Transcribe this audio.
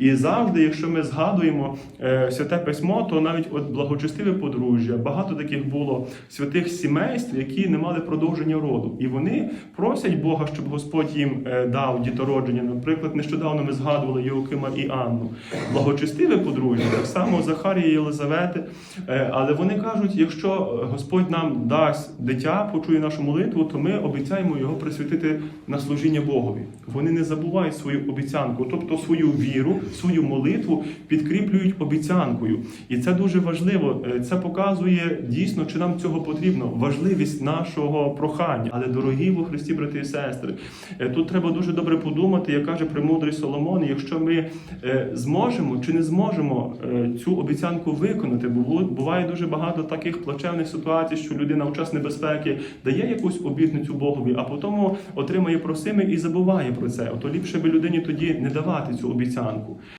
І завжди, якщо ми згадуємо е, святе письмо, то навіть от благочестиве подружжя, багато таких було святих сімейств, які не мали продовження роду. І вони просять Бога, щоб Господь їм е, дав дітородження. Наприклад, нещодавно ми згадували Йоакима і Анну. Благочестиве подружжя, так само Захарія і Єлизавети. Е, але вони кажуть, якщо Господь нам дасть дитя, почує нашу молитву, то ми обіцяємо його присвятити на служіння Богові. Вони не забувають свою обіцянку, тобто свою віру, свою молитву підкріплюють обіцянкою. І це дуже важливо. Е, Це показує дійсно, чи нам цього потрібно, важливість нашого прохання. Але дорогі во Христі, брати і сестри, е, тут треба дуже добре подумати, як каже премудрий Соломон, якщо ми е, зможемо чи не зможемо цю обіцянку виконати, бо бу- буває дуже багато таких плачевних ситуацій, що людина в час небезпеки дає якусь обітницю Богові, а потім отримає просиме і забуває про це. Ото ліпше би людині тоді не давати цю обіцянку.